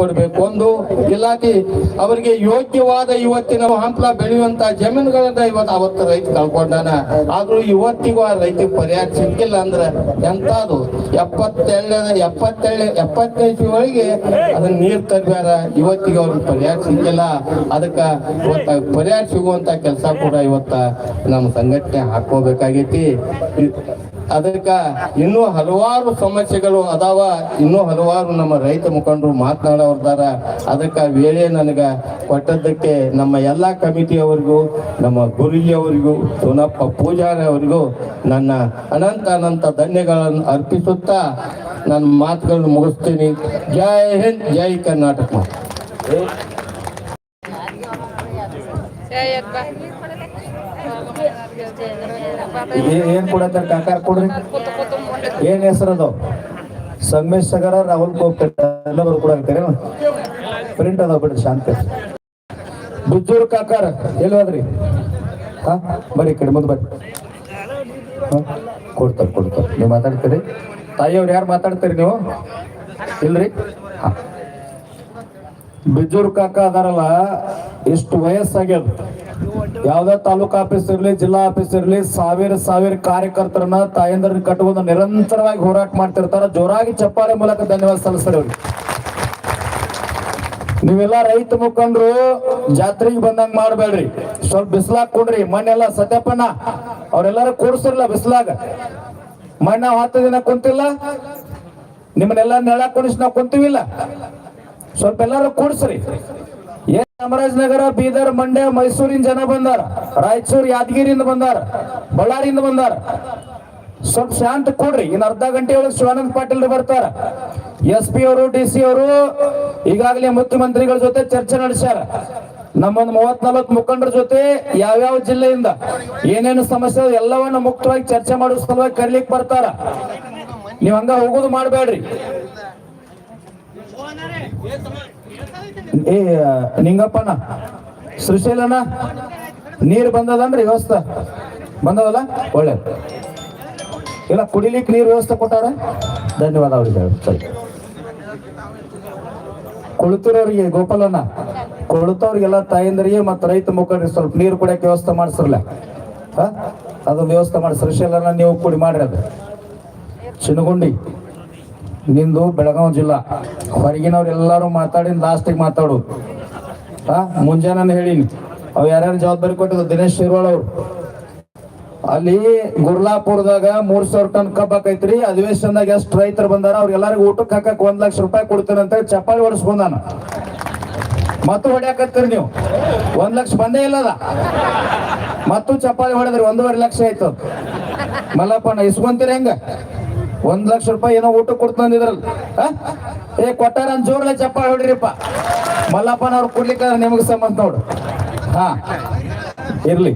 ಮಾಡಿಕೊಡ್ಬೇಕು ಒಂದು ಇಲಾಖೆ ಅವರಿಗೆ ಯೋಗ್ಯವಾದ ಇವತ್ತಿನ ಹಂಪ್ಲ ಬೆಳೆಯುವಂತ ಜಮೀನುಗಳನ್ನ ಇವತ್ತು ಅವತ್ತು ರೈತ ಕಳ್ಕೊಂಡಾನ. ಆದ್ರೂ ಇವತ್ತಿಗೂ ಆ ರೈತ ಪರಿಹಾರ ಸಿಕ್ಕಿಲ್ಲ ಅಂದ್ರೆ ಎಂತಾದ್ರು ಎಪ್ಪತ್ತೆರಡ ಎಪ್ಪತ್ತೆರಡು ಎಪ್ಪತ್ತೈದು ಒಳಗೆ ಅದನ್ನ ನೀರು ತರಬೇಡ ಇವತ್ತಿಗೆ ಅವ್ರಿಗೆ ಪರಿಹಾರ ಸಿಕ್ಕಿಲ್ಲ. ಅದಕ್ಕೆ ಇವತ್ತ ಪರಿಹಾರ ಸಿಗುವಂತ ಕೆಲಸ ಕೂಡ ಇವತ್ತ ನಮ್ಮ ಸಂಘಟನೆ ಹಾಕೋಬೇಕಾಗೈತಿ ಅದಕ್ಕ ಇನ್ನೂ ಹಲವಾರು ಸಮಸ್ಯೆಗಳು ಅದಾವ. ಇನ್ನೂ ಹಲವಾರು ನಮ್ಮ ರೈತ ಮುಖಂಡರು ಮಾತನಾಡೋರ್ದಾರ. ಅದಕ್ಕ ವೇಳೆ ನನಗೆ ಕೊಟ್ಟದ್ದಕ್ಕೆ ನಮ್ಮ ಎಲ್ಲಾ ಕಮಿಟಿಯವರಿಗೂ, ನಮ್ಮ ಗುರುಜಿಯವರಿಗೂ ಸೋನಪ್ಪ ಪೂಜಾರಿ ಅವರಿಗೂ ನನ್ನ ಅನಂತ ಅನಂತ ಧನ್ಯಗಳನ್ನು ಅರ್ಪಿಸುತ್ತಾ ನನ್ನ ಮಾತುಗಳನ್ನು ಮುಗಿಸ್ತೀನಿ. ಜೈ ಹಿಂದ್, ಜೈ ಕರ್ನಾಟಕ. ಏನ್ ಕೊಡತ್ತಾರ ಕಾಕಾರ ಕೊಡ್ರಿ. ಏನ್ ಹೆಸರದು? ಸಂಗಮೇಶ್ ಸಗರ ರಾಹುಲ್ ಎಲ್ಲರೂ ಕೂಡ ಪ್ರಿಂಟ್ ಅದಾವ ಬಿಡ್ರಿ, ಶಾಂತಿ. ಬುಜ್ಜೂರ್ ಕಾಕಾರ ಎಲ್ಲಿ ಹೋದ್ರಿ? ಹಾ ಬರ್ರಿ ಕಡೆ ಮುಂದೆ ಬರ್ರಿ ಕೊಡ್ತಾರ, ಕೊಡ್ತಾರೆ. ನೀವು ಮಾತಾಡ್ತೀರಿ? ತಾಯಿಯವ್ರು ಯಾರು ಮಾತಾಡ್ತೀರಿ ನೀವು? ಇಲ್ರಿ? ಬಿಜೂರ್ ಕಾಕ ಅದಾರಲ್ಲ, ಎಷ್ಟು ವಯಸ್ಸಾಗ್ಯದ? ಯಾವ್ದೇ ತಾಲೂಕು ಆಫೀಸ್ ಇರ್ಲಿ, ಜಿಲ್ಲಾ ಆಫೀಸ್ ಇರಲಿ, ಸಾವಿರ ಸಾವಿರ ಕಾರ್ಯಕರ್ತರನ್ನ ತಾಯಂದ್ರನ್ನ ಕಟ್ಟುವುದು ನಿರಂತರವಾಗಿ ಹೋರಾಟ ಮಾಡ್ತಿರ್ತಾರ. ಜೋರಾಗಿ ಚಪ್ಪಾಳೆ ಮೂಲಕ ಧನ್ಯವಾದ ಸಲ್ಲಿಸ್ತಾರೆ ಅವ್ರಿಗೆ ನೀವೆಲ್ಲ ರೈತ ಮುಖಂಡ್ರು, ಜಾತ್ರೆಗೆ ಬಂದಂಗ ಮಾಡ್ಬೇಡ್ರಿ. ಸ್ವಲ್ಪ ಬಿಸ್ಲಾಗ ಕೊಡ್ರಿ, ಮಣ್ಣೆಲ್ಲ ಸತ್ಯಪ್ಪನ ಅವ್ರೆಲ್ಲಾರು ಕೂಡ್ಸಿರ್ಲ ಬಿಸ್ಲಾಗ. ಮಣ್ಣ ಹತ್ತು ದಿನ ಕುಂತಿಲ್ಲ, ನಿಮ್ಮನ್ನೆಲ್ಲ ನೆಳ ಕುಣಿಸ್ ನಾವು ಕುಂತೀವಿಲ್ಲ. ಸ್ವಲ್ಪ ಎಲ್ಲಾರು ಕೂಡ್ಸ್ರಿ ಚಾಮರಾಜನಗರ, ಬೀದರ್, ಮಂಡ್ಯ, ಮೈಸೂರಿನ ಜನ ಬಂದಾರ. ರಾಯಚೂರು, ಯಾದಗಿರಿಯಿಂದ ಬಂದಾರ. ಬಳ್ಳಾರಿಯಿಂದ ಬಂದಾರ. ಸ್ವಲ್ಪ ಶಾಂತ ಕೊಡ್ರಿ. ಇನ್ನು ಅರ್ಧ ಗಂಟೆ ಒಳಗೆ ಶಿವಾನಂದ ಪಾಟೀಲ್ ಬರ್ತಾರ. ಎಸ್ ಪಿ ಅವರು, ಡಿ ಸಿ ಅವರು ಈಗಾಗಲೇ ಮುಖ್ಯಮಂತ್ರಿಗಳ ಜೊತೆ ಚರ್ಚೆ ನಡೆಸ್ಯಾರ. ನಮ್ಮೊಂದು ಮೂವತ್ ನಲ್ವತ್ ಮುಖಂಡರ ಜೊತೆ ಯಾವ್ಯಾವ ಜಿಲ್ಲೆಯಿಂದ ಏನೇನು ಸಮಸ್ಯೆ ಎಲ್ಲವನ್ನ ಮುಕ್ತವಾಗಿ ಚರ್ಚೆ ಮಾಡೋ ಸಲುವಾಗಿ ಕರೀಲಿಕ್ಕೆ ಬರ್ತಾರ. ನೀವ್ ಹಂಗ ಹೋಗೋದು ಮಾಡಬೇಡ್ರಿ. ಏ ನಿಂಗಪ್ಪನ ಸೃಶೀಲನ ನೀರು ಬಂದದಂದ್ರೆ ವ್ಯವಸ್ಥೆ. ಬಂದದಲ್ಲ? ಒಳ್ಳೆ. ಇಲ್ಲ, ಕುಡಿಲಿಕ್ಕೆ ನೀರು ವ್ಯವಸ್ಥೆ ಕೊಟ್ಟಾರ? ಧನ್ಯವಾದ, ಅವ್ರಿಗೆ ಸರಿ. ಕುಳಿತಿರೋರಿಗೆ ಗೋಪಾಲನ ಕೊಳುತ್ತವ್ರಿಗೆಲ್ಲ ತಾಯಂದ್ರಿಗೆ ಮತ್ತು ರೈತ ಮುಖಂಡರಿಗೆ ಸ್ವಲ್ಪ ನೀರು ಕುಡಿಯಕ್ಕೆ ವ್ಯವಸ್ಥೆ ಮಾಡಿಸ್ರಲ್ಲ ಅದನ್ನ ವ್ಯವಸ್ಥೆ ಮಾಡಿ ಸೃಶೀಲನ ನೀವು ಕುಡಿ, ಮಾಡ್ರಿ ಅದು. ನಿಂದು ಬೆಳಗಾವ್ ಜಿಲ್ಲಾ. ಹೊರಗಿನವ್ರು ಎಲ್ಲರೂ ಮಾತಾಡಿ ಲಾಸ್ಟಿಗೆ ಮಾತಾಡು. ಹಾ ಮುಂಜಾನೆ ಹೇಳೀನಿ. ಅವ್ ಯಾರ್ಯಾರು ಜವಾಬ್ದಾರಿ ಕೊಟ್ಟಿದ್ರು? ದಿನೇಶ್ ಶಿರ್ವಾಳ್ ಅವ್ರು. ಅಲ್ಲಿ ಗುರ್ಲಾಪುರದಾಗ ಮೂರ್ ಸಾವಿರ ಟನ್ ಕಬ್ಬ್ ಹಾಕೈತ್ರಿ. ಅಧಿವೇಶನದಾಗ ಎಷ್ಟು ರೈತರು ಬಂದಾರ? ಅವ್ರಿಗೆಲ್ಲರಿಗೂ ಊಟಕ್ಕೆ ಹಾಕಕ್ ಒಂದ್ ಲಕ್ಷ ರೂಪಾಯಿ ಕೊಡ್ತೇನೆ ಅಂತ ಚಪ್ಪಾಳಿ ಹೊಡಿಸ್ಕೊಂಡಾನ ಮತ್ತು ಹೊಡ್ಯಾಕತ್ತೀರಿ ನೀವು. ಒಂದ್ ಲಕ್ಷ ಬಂದೇ ಇಲ್ಲದ. ಮತ್ತು ಚಪ್ಪಾಳಿ ಹೊಡೆದ್ರಿ, ಒಂದೂವರೆ ಲಕ್ಷ ಆಯ್ತು. ಮಲ್ಲಪ್ಪಣ್ಣ, ಇಸ್ಕೊಂತೀರಿ ಹೆಂಗ? ಒಂದ್ ಲಕ್ಷ ರೂಪಾಯಿ ಏನೋ ಊಟ ಕೊಡ್ತಂದಿದ್ರಲ್ಲ? ಏ, ಕೊಟ್ಟಾರ ಜೋರ್ಲೆ ಚಪ್ಪ ಹೊಡ್ರಿಪ್ಪ. ಮಲ್ಲಪ್ಪನ ಅವ್ರು ಕೊಡ್ಲಿಕ್ಕೆ ನಿಮಗೆ ಸಂಬಂಧ ನೋಡು. ಹಾ, ಇರ್ಲಿ.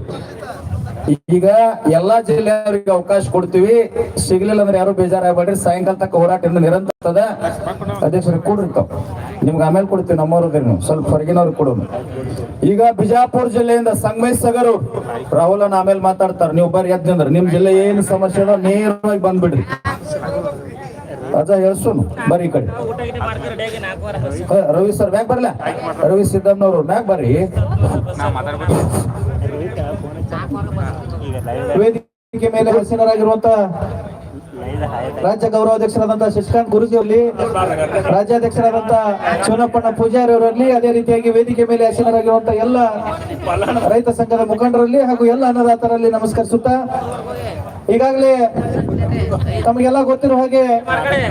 ಈಗ ಎಲ್ಲಾ ಜಿಲ್ಲೆಯವರಿಗೆ ಅವಕಾಶ ಕೊಡ್ತೀವಿ. ಸಿಗ್ಲಿಲ್ಲ ಅಂದ್ರೆ ಯಾರು ಬೇಜಾರಾಗ್ಬೇಡ್ರಿ. ಸಾಯಂಕಾಲ ತಕ್ಕ ಹೋರಾಟದಿಂದ ನಿರಂತರ ಅದ ಅಧ್ಯಕ್ಷರಿಗೆ ಕೊಡ್ರಿ ತಾವ್. ನಿಮ್ಗೆ ಆಮೇಲೆ ಕೊಡ್ತೀವಿ ನಮ್ಮವ್ರಿಗೆ ಸ್ವಲ್ಪ ಹೊರಗಿನವ್ರು ಕೊಡು ಈಗ ಬಿಜಾಪುರ ಜಿಲ್ಲೆಯಿಂದ ಸಂಗಮೇಶ್ ಸಗರು ರಾಹುಲ್ ಆಮೇಲೆ ಮಾತಾಡ್ತಾರೆ. ನೀವು ಬರ್ರಿ ಎದ್ದಂದ್ರೆ ನಿಮ್ ಜಿಲ್ಲೆ ಏನು ಸಮಸ್ಯೆ ಅದ ನೇರವಾಗಿ ಬಂದ್ಬಿಡ್ರಿ. ಅದ ಹೇಳ್ಸೋನು ಬರ್ರಿ ಕಡೆ. ರವಿ ಸರ್, ಮ್ಯಾಗ ಬರ್ಲ? ರವಿ ಸಿದ್ದಮ್ಮನವರು, ಮ್ಯಾಗ್ ಬರ್ರಿ. ವೇದಿಕೆ ಮೇಲೆ ಹಾಸನರಾಗಿರುವಂತ ರಾಜ್ಯ ಗೌರವಾಧ್ಯಕ್ಷರಾದಂತಹ ಶಶಿಕಾಂತ್ ಗುರುಜಿ ಅವರಲ್ಲಿ ರಾಜ್ಯಾಧ್ಯಕ್ಷರಾದಂತ ಚೋನಪ್ಪಣ್ಣ ಪೂಜಾರಿ ಅವರಲ್ಲಿ, ಅದೇ ರೀತಿಯಾಗಿ ವೇದಿಕೆ ಮೇಲೆ ಹಾಸನರಾಗಿರುವಂತ ಎಲ್ಲ ರೈತ ಸಂಘದ ಮುಖಂಡರಲ್ಲಿ ಹಾಗೂ ಎಲ್ಲ ಅನ್ನದಾತರಲ್ಲಿ ನಮಸ್ಕರಿಸುತ್ತಾ ಈಗಾಗಲೇ ತಮಗೆಲ್ಲ ಗೊತ್ತಿರೋ ಹಾಗೆ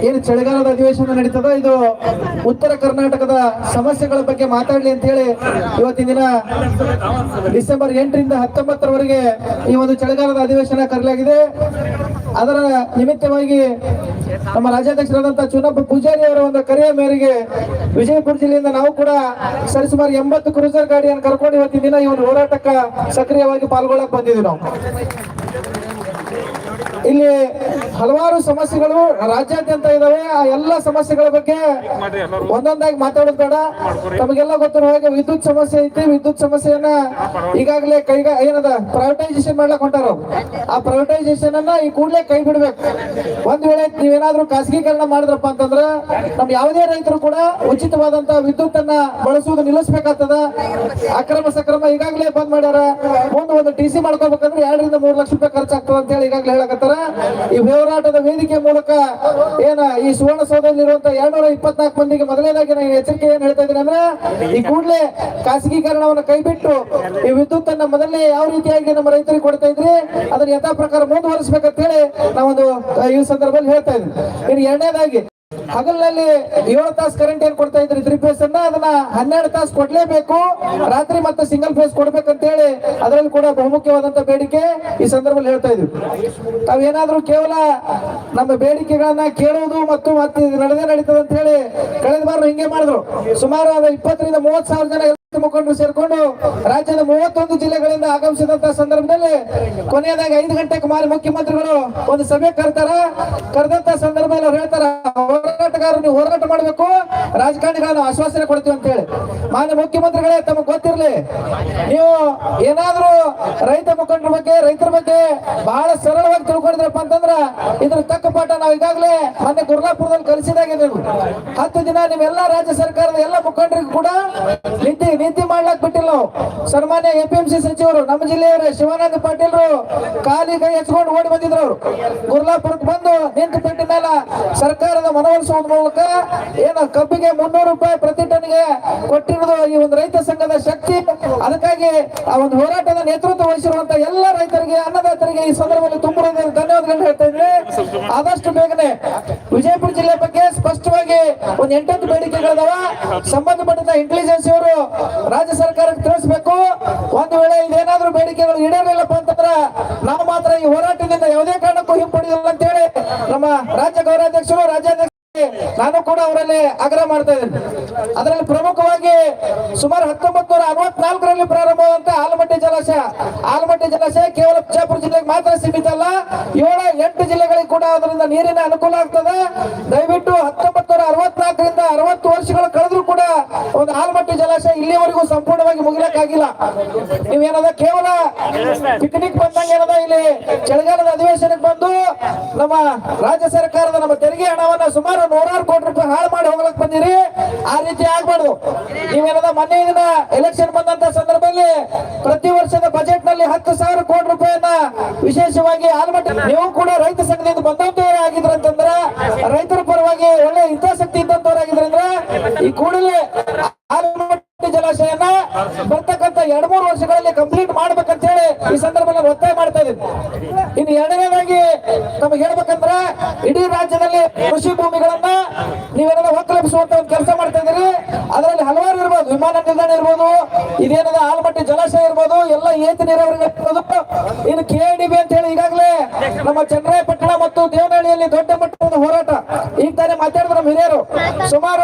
ಏನು ಚಳಿಗಾಲದ ಅಧಿವೇಶನ ನಡೀತದ ಇದು ಉತ್ತರ ಕರ್ನಾಟಕದ ಸಮಸ್ಯೆಗಳ ಬಗ್ಗೆ ಮಾತಾಡಲಿ ಅಂತ ಹೇಳಿ ಇವತ್ತಿನ ದಿನ ಡಿಸೆಂಬರ್ ಎಂಟರಿಂದ ಹತ್ತೊಂಬತ್ತರವರೆಗೆ ಈ ಒಂದು ಚಳಿಗಾಲದ ಅಧಿವೇಶನ ಕರೆಯಲಾಗಿದೆ. ಅದರ ನಿಮಿತ್ತವಾಗಿ ನಮ್ಮ ರಾಜ್ಯಾಧ್ಯಕ್ಷರಾದಂತಹ ಚುನಪ್ಪ ಪೂಜಾರಿ ಅವರ ಒಂದು ಕರೆಯ ಮೇರೆಗೆ ವಿಜಯಪುರ ಜಿಲ್ಲೆಯಿಂದ ನಾವು ಕೂಡ ಸರಿಸುಮಾರು ಎಂಬತ್ತು ಕ್ರೂಸರ್ ಗಾಡಿಯನ್ನು ಕರ್ಕೊಂಡು ಇವತ್ತಿನ ದಿನ ಈ ಒಂದು ಹೋರಾಟಕ್ಕೆ ಸಕ್ರಿಯವಾಗಿ ಪಾಲ್ಗೊಳ್ಳಕ್ ಬಂದಿದ್ದೀವಿ ನಾವು. ಇಲ್ಲಿ ಹಲವಾರು ಸಮಸ್ಯೆಗಳು ರಾಜ್ಯಾದ್ಯಂತ ಇದಾವೆ. ಆ ಎಲ್ಲ ಸಮಸ್ಯೆಗಳ ಬಗ್ಗೆ ಒಂದೊಂದಾಗಿ ಮಾತಾಡೋದು ಬೇಡ. ತಮಗೆಲ್ಲ ಗೊತ್ತಿರೋ ಹಾಗೆ ವಿದ್ಯುತ್ ಸಮಸ್ಯೆ ಐತಿ. ವಿದ್ಯುತ್ ಸಮಸ್ಯೆಯನ್ನ ಈಗಾಗಲೇ ಕೈಗ ಏನದ? ಪ್ರೈವಟೈಸೇಷನ್ ಮಾಡ್ಲಕ್ ಹೊಂಟಾರ ಆ ಪ್ರೈವಟೈಸೇಷನ್ ಅನ್ನ ಈ ಕೂಡಲೇ ಕೈ ಬಿಡ್ಬೇಕು. ಒಂದ್ ವೇಳೆ ನೀವೇನಾದ್ರೂ ಖಾಸಗೀಕರಣ ಮಾಡಿದ್ರಪ್ಪ ಅಂತಂದ್ರ ನಮ್ ಯಾವುದೇ ರೈತರು ಕೂಡ ಉಚಿತವಾದಂತ ವಿದ್ಯುತ್ ಅನ್ನ ಬಳಸುವುದು ನಿಲ್ಲಿಸ್ಬೇಕಾಗ್ತದ. ಅಕ್ರಮ ಸಕ್ರಮ ಈಗಾಗಲೇ ಬಂದ್ ಮಾಡ್ಯಾರ. ಮುಂದೆ ಒಂದು ಟಿ ಸಿ ಮಾಡ್ಕೋಬೇಕಂದ್ರೆ ಎರಡರಿಂದ ಮೂರು ಲಕ್ಷ ರೂಪಾಯಿ ಖರ್ಚಾಗ್ತದೆ ಅಂತ ಹೇಳಿ ಈಗಾಗಲೇ ಹೇಳಕತ್ತಾರ. ಈ ಹೋರಾಟದ ವೇದಿಕೆ ಮೂಲಕ ಏನ ಈ ಸುವರ್ಣಸೌಧದಲ್ಲಿರುವಂತ ಎರಡ್ನೂರ ಇಪ್ಪತ್ನಾಲ್ಕು ಮಂದಿಗೆ ಮೊದಲನೇದಾಗಿ ನಾನು ಎಚ್ಚರಿಕೆ ಏನ್ ಹೇಳ್ತಾ ಇದ್ದೀನಿ ಅಂದ್ರೆ ಈ ಕೂಡಲೇ ಖಾಸಗೀಕರಣವನ್ನು ಕೈಬಿಟ್ಟು ಈ ವಿದ್ಯುತ್ ಅನ್ನ ಮೊದಲನೇ ಯಾವ ರೀತಿಯಾಗಿ ನಮ್ಮ ರೈತರಿಗೆ ಕೊಡ್ತಾ ಇದ್ರಿ? ಅದನ್ನ ಯಥಾ ಪ್ರಕಾರ ಮುಂದುವರಿಸಬೇಕಂತ ಹೇಳಿ ನಾವೊಂದು ಈ ಸಂದರ್ಭದಲ್ಲಿ ಹೇಳ್ತಾ ಇದ್ದೀನಿ. ಇನ್ನು ಎರಡನೇದಾಗಿ ಹಗಲಿನಲ್ಲಿ ಏಳು ತಾಸು ಕರೆಂಟ್ ಏನ್ ಕೊಡ್ತಾ ಇದ್ರಿ? ತ್ರೀ ಫೇಸ್ ಅನ್ನ ಅದನ್ನ ಹನ್ನೆರಡು ತಾಸು ಕೊಡ್ಲೇಬೇಕು. ರಾತ್ರಿ ಮತ್ತೆ ಸಿಂಗಲ್ ಫೇಸ್ ಕೊಡ್ಬೇಕಂತ ಹೇಳಿ ಅದರಲ್ಲಿ ಕೂಡ ಬಹುಮುಖ್ಯವಾದಂತ ಬೇಡಿಕೆ ಈ ಸಂದರ್ಭದಲ್ಲಿ ಹೇಳ್ತಾ ಇದ್ರು. ತಾವೇನಾದ್ರೂ ಕೇವಲ ನಮ್ಮ ಬೇಡಿಕೆಗಳನ್ನ ಕೇಳುವುದು ಮತ್ತು ಮತ್ತೆ ನಡೆದೇ ನಡೀತದೆ ಅಂತ ಹೇಳಿ ಕಳೆದ ಬಾರ ಹಿಂಗೆ ಮಾಡಿದ್ರು. ಸುಮಾರು ಇಪ್ಪತ್ತರಿಂದ ಮೂವತ್ತು ಸಾವಿರ ಜನ ಮುಖಂಡರು ಸೇರ್ಕೊಂಡು ರಾಜ್ಯದ ಮೂವತ್ತೊಂದು ಜಿಲ್ಲೆಗಳಿಂದ ಆಗಮಿಸಿದಂತ ಸಂದರ್ಭದಲ್ಲಿ ಕೊನೆಯದಾಗಿ ಐದು ಗಂಟೆಗೆ ಮಾರಿ ಮುಖ್ಯಮಂತ್ರಿಗಳು ಒಂದು ಸಭೆ ಕರ್ತಾರ. ಕರೆದಂತ ಸಂದರ್ಭದಲ್ಲಿ ಅವ್ರು ಹೇಳ್ತಾರ ಹೋರಾಟಗಾರರು ನೀವು ಹೋರಾಟ ಮಾಡಬೇಕು, ರಾಜಕಾರಣಿಗಳನ್ನು ಆಶ್ವಾಸನೆ ಕೊಡ್ತೀವಿ ಅಂತ ಹೇಳಿ. ಮಾನ್ಯ ಮುಖ್ಯಮಂತ್ರಿಗಳೇ, ತಮಗೆ ಗೊತ್ತಿರಲಿ, ನೀವು ಏನಾದ್ರೂ ರೈತ ಮುಖಂಡರ ಬಗ್ಗೆ, ರೈತರ ಬಗ್ಗೆ ಬಹಳ ಸರಳವಾಗಿ ತಿಳ್ಕೊಂಡಿದ್ರಪ್ಪ ಅಂತಂದ್ರ ಇದ್ರ ತಕ್ಕ ಪಾಠ ನಾವು ಈಗಾಗಲೇ ಮೊನ್ನೆ ಗುರ್ಲಾಪುರದಲ್ಲಿ ಕಲಿಸಿದಾಗಿದ್ದೇವೆ ಹತ್ತು ದಿನ ನಿಮ್ಮೆಲ್ಲ ರಾಜ್ಯ ಸರ್ಕಾರದ ಎಲ್ಲ ಮುಖಂಡರಿಗೂ ಕೂಡ ನೀತಿ ನೀತಿ ಮಾಡ್ಲಾಕ್ ಬಿಟ್ಟಿಲ್ಲ ಸನ್ಮಾನ್ಯ ಎಪಿಎಂಸಿ ಸಚಿವರು, ನಮ್ಮ ಜಿಲ್ಲೆಯವರೇ ಶಿವಾನಂದ ಪಾಟೀಲ್ರು ಕಾಲಿ ಕೈ ಹಚ್ಕೊಂಡು ಓಡಿ ಬಂದಿದ್ರು. ಅವರು ಗುರ್ಲಾಪುರಕ್ಕೆ ಬಂದು ನಿಂತು ಬಿಟ್ಟ ಮೇಲೆ ಸರ್ಕಾರದ ಮನವೊಲಿಸುವ ಮೂಲಕ ಏನ ಕಬ್ಬಿಗೆ ಮುನ್ನೂರು ರೂಪಾಯಿ ಪ್ರತಿ ಟನ್ಗೆ ಕೊಟ್ಟಿರೋದು ಈ ಒಂದು ರೈತ ಸಂಘದ ಶಕ್ತಿ. ಅದಕ್ಕಾಗಿ ಆ ಒಂದು ಹೋರಾಟದ ನೇತೃತ್ವ ವಹಿಸಿರುವಂತ ಎಲ್ಲ ರೈತರಿಗೆ, ಅನ್ನದಾತರಿಗೆ ಈ ಸಂದರ್ಭದಲ್ಲಿ ತುಂಬ ಹೃದಯದ ಧನ್ಯವಾದಗಳು ಹೇಳ್ತಾ ಇದ್ರೆ ಆದಷ್ಟು ಬೇಗನೆ ವಿಜಯಪುರ ಜಿಲ್ಲೆ ಬಗ್ಗೆ ಸ್ಪಷ್ಟವಾಗಿ ಒಂದು ಎಂಟತ್ತು ಬೇಡಿಕೆಗಳಿದಾವ. ಸಂಬಂಧಪಟ್ಟ ಇಂಟೆಲಿಜೆನ್ಸ್ ಅವರು ರಾಜ್ಯ ಸರ್ಕಾರಕ್ಕೆ ತಿಳಿಸ್ಬೇಕು. ಒಂದು ವೇಳೆ ಇದೇನಾದ್ರೂ ಬೇಡಿಕೆಗಳು ಈಡೇರಿಲ್ಲಪ್ಪ ಅಂತಂದ್ರ ನಾವು ಮಾತ್ರ ಈ ಹೋರಾಟದಿಂದ ಯಾವುದೇ ಕಾರಣಕ್ಕೂ ಹಿಂಪಡೆಯಲ್ಲ ಅಂತ ಹೇಳಿ ನಮ್ಮ ರಾಜ್ಯ ಗೌರವಾಧ್ಯಕ್ಷರು ರಾಜ್ಯಾಧ್ಯಕ್ಷ ನಾನು ಕೂಡ ಅವರಲ್ಲಿ ಆಗ್ರಹ ಮಾಡ್ತಾ ಇದ್ದೇನೆ. ಅದರಲ್ಲಿ ಪ್ರಮುಖವಾಗಿ ಸುಮಾರು ಹತ್ತೊಂಬತ್ತು ನೂರ ಅರವತ್ನಾಲ್ಕರಲ್ಲಿ ಪ್ರಾರಂಭವಾದಂತ ಆಲಮಟ್ಟಿ ಜಲಾಶಯ. ಆಲಮಟ್ಟಿ ಜಲಾಶಯ ಕೇವಲ ಬಿಜಾಪುರ ಜಿಲ್ಲೆಗೆ ಮಾತ್ರ ಸೀಮಿತ ಅಲ್ಲ, ಏಳ, ಎಂಟು ಜಿಲ್ಲೆಗಳಿಗೆ ಕೂಡ ಅದರಿಂದ ನೀರಿನ ಅನುಕೂಲ ಆಗ್ತದೆ. ದಯವಿಟ್ಟು ಹತ್ತೊಂಬತ್ತು ನೂರ ಅರವತ್ನಾಲ್ಕರಿಂದ ಅರವತ್ತು ವರ್ಷಗಳು ಕಳೆದ್ರು ಕೂಡ ಒಂದು ಆಲಮಟ್ಟಿ ಜಲಾಶಯ ಇಲ್ಲಿವರೆಗೂ ಸಂಪೂರ್ಣವಾಗಿ ಮುಗಿಲಕ್ಕಾಗಿಲ್ಲ. ನೀವೇನದ ಕೇವಲ ಪಿಕ್ನಿಕ್ ಬಂದಂಗ ಏನದ ಇಲ್ಲಿ ಚಳಿಗಾಲದ ಅಧಿವೇಶನಕ್ಕೆ ಬಂದು ನಮ್ಮ ರಾಜ್ಯ ಸರ್ಕಾರದ ನಮ್ಮ ತೆರಿಗೆ ಹಣವನ್ನ ಸುಮಾರು ನೂರಾರು ಕೋಟಿ ರೂಪಾಯಿ ಹಾಳು ಮಾಡಿ ಹೋಗ್ಲಕ್ ಬಂದಿರಿ. ಆ ರೀತಿ ಆಗ್ಬಾರ್ದು. ನೀವೇನದ ಮೊನ್ನೆ ದಿನ ಎಲೆಕ್ಷನ್ ಬಂದಂತ ಸಂದರ್ಭದಲ್ಲಿ ಪ್ರತಿ ವರ್ಷದ ಬಜೆಟ್ನಲ್ಲಿ ಹತ್ತು ಸಾವಿರ ಕೋಟಿ ರೂಪಾಯಿಯನ್ನ ವಿಶೇಷವಾಗಿ ಆಲ್ಮಟ್ಟ ನೀವು ಕೂಡ ರೈತ ಸಂಘದಿಂದ ಬಂದಂತವರೇ ಆಗಿದ್ರಂತಂದ್ರ ರೈತರ ಪರವಾಗಿ ಒಳ್ಳೆ ಹಿತಾಸಕ್ತಿ ಇದ್ದಂತವರಾಗಿದ್ರಂದ್ರ ಈ ಕೂಡಲೇ ಆಲ್ಮಟ್ಟಿ ಜಲಾಶಯನ ಎರಡ್ ಮೂರು ವರ್ಷಗಳಲ್ಲಿ ಕಂಪ್ಲೀಟ್ ಮಾಡ್ಬೇಕಂತ ಹೇಳಿ ಈ ಸಂದರ್ಭದಲ್ಲಿ ಒತ್ತಾಯ ಮಾಡ್ತಾ ಇದ್ದೀನಿ. ಇನ್ನು ಎರಡನೇದಾಗಿ ನಮಗೆ ಹೇಳ್ಬೇಕಂದ್ರ ಇಡೀ ರಾಜ್ಯದಲ್ಲಿ ಕೃಷಿ ಭೂಮಿಗಳನ್ನ ನೀವೇನಾದ್ರು ಒಕ್ಕಲೆಬ್ಬಿಸುವಂತ ಒಂದು ಕೆಲಸ ಮಾಡ್ತಾ ಇದ್ದೀರಿ. ಅದರಲ್ಲಿ ಹಲವಾರು ಇರ್ಬೋದು, ವಿಮಾನ ನಿಲ್ದಾಣ ಇರ್ಬೋದು, ಇದೇನದ ಆಲಮಟ್ಟಿ ಜಲಾಶಯ ಇರ್ಬೋದು, ಎಲ್ಲ ಏತ ನೀರಾವರಿ ಇನ್ನು ಕೆ ಬಿ ಅಂತ ಹೇಳಿ ಈಗಾಗಲೇ ನಮ್ಮ ಚನ್ನರಾಯಪಟ್ಟಣ ಮತ್ತು ದೇವನಹಳ್ಳಿಯಲ್ಲಿ ದೊಡ್ಡ ಮಟ್ಟದ ಹೋರಾಟ. ಈಗ ತಾನೇ ಮಾತಾಡಿದ್ರು ನಮ್ಮ ಹಿರಿಯರು. ಸುಮಾರು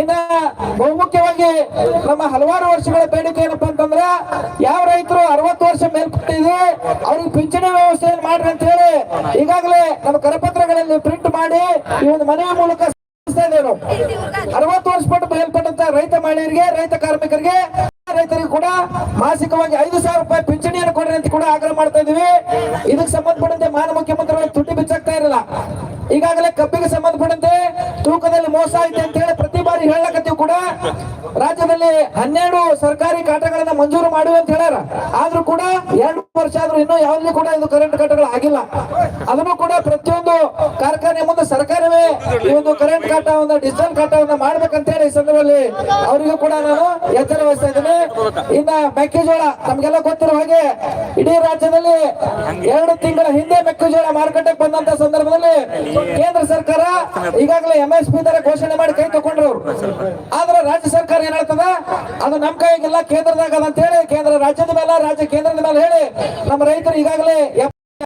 ಇನ್ನ ಬಹುಮುಖ್ಯವಾಗಿ ನಮ್ಮ ಹಲವಾರು ವರ್ಷಗಳ ಬೇಡಿಕೆ ಏನಪ್ಪಾ ಅಂತಂದ್ರ, ಯಾವ ರೈತರು ಅರವತ್ತು ವರ್ಷ ಮೇಲ್ಪಟ್ಟಿದೆ ಅವ್ರಿಗೆ ಪಿಂಚಣಿ ವ್ಯವಸ್ಥೆಯನ್ನು ಮಾಡ್ರಿ ಅಂತ ಹೇಳಿ ಈಗಾಗಲೇ ನಮ್ಮ ಕರಪತ್ರಗಳಲ್ಲಿ ಪ್ರಿಂಟ್ ಮಾಡಿ ಈ ಒಂದು ಮನೆಯ ಮೂಲಕ. ಅರವತ್ತು ವರ್ಷ ಪಟ್ಟು ಮೇಲ್ಪಟ್ಟಂತ ರೈತ ಮಹಿಳೆಯರಿಗೆ, ರೈತ ಕಾರ್ಮಿಕರಿಗೆ ರೈತರಿಗೆ ಕೂಡ ಮಾಸಿಕವಾಗಿ ಐದು ಸಾವಿರ ರೂಪಾಯಿ ಪಿಂಚಣಿಯನ್ನು ಕೊಡ್ರಿ ಅಂತ ಕೂಡ ಆಗ್ರಹ ಮಾಡ್ತಾ ಇದೀವಿ ಇದಕ್ಕೆ ಸಂಬಂಧಪಟ್ಟಂತೆ ಮಾನ್ಯ ಮುಖ್ಯಮಂತ್ರಿಗಳು ತುಟ್ಟಿ ಬಿಚ್ಚಾಗ್ತಾ ಇರಲ್ಲ. ಈಗಾಗಲೇ ಕಬ್ಬಿಗೆ ಸಂಬಂಧಪಟ್ಟಂತೆ ತೂಕದಲ್ಲಿ ಮೋಸ ಐತೆ ಅಂತ ಹೇಳಿ ಪ್ರತಿ ಬಾರಿ ಹೇಳಕತ್ತೀವಿ ಕೂಡ. ರಾಜ್ಯದಲ್ಲಿ ಹನ್ನೆರಡು ಸರ್ಕಾರಿ ಕಾಟಗಳನ್ನ ಮಂಜೂರು ಮಾಡುವ ಅಂತ ಹೇಳ್ಯಾರ. ಆದ್ರೂ ಕೂಡ ಎರಡು ವರ್ಷ ಆದ್ರೂ ಇನ್ನೂ ಯಾವ್ದು ಕೂಡ ಇದು ಕರೆಂಟ್ ಕಾಟಗಳು ಆಗಿಲ್ಲ. ಅದನ್ನು ಕೂಡ ಪ್ರತಿಯೊಂದು ಕಾರ್ಖಾನೆ ಮುಂದೆ ಸರ್ಕಾರವೇ ಈ ಒಂದು ಕರೆಂಟ್ ಕಾಟ ಒಂದು ಡಿಜಿಟಲ್ ಕಾಟವನ್ನ ಮಾಡ್ಬೇಕಂತ ಹೇಳಿ ಈ ಸಂದರ್ಭದಲ್ಲಿ ಅವರಿಗೂ ಕೂಡ ನಾನು ಎಚ್ಚರ ವಹಿಸ್ತಾ ಇದ್ದೇನೆ. ಇನ್ನ ಮೆಕ್ಕೆಜೋಳ ನಮ್ಗೆಲ್ಲ ಗೊತ್ತಿರೋ ಹಾಗೆ ಇಡೀ ರಾಜ್ಯದಲ್ಲಿ ಎರಡು ತಿಂಗಳ ಹಿಂದೆ ಮೆಕ್ಕೆಜೋಳ ಮಾರುಕಟ್ಟೆಗೆ ಬಂದಂತ ಸಂದರ್ಭದಲ್ಲಿ ಕೇಂದ್ರ ಸರ್ಕಾರ ಈಗಾಗಲೇ ಎಂ ಎಸ್ ಪಿ ದರ ಘೋಷಣೆ ಮಾಡಿ ಕೈ ತಗೊಂಡ್ರು. ಆದ್ರೆ ರಾಜ್ಯ ಸರ್ಕಾರ ಏನ್ ಹೇಳ್ತದ? ಅದು ನಮ್ ಕೈಗೆಲ್ಲ ಕೇಂದ್ರದಾಗ ಅದಂತ ಹೇಳಿ, ಕೇಂದ್ರ ರಾಜ್ಯದ ಮೇಲೆ, ರಾಜ್ಯ ಕೇಂದ್ರದ ಮೇಲೆ ಹೇಳಿ, ನಮ್ಮ ರೈತರು ಈಗಾಗಲೇ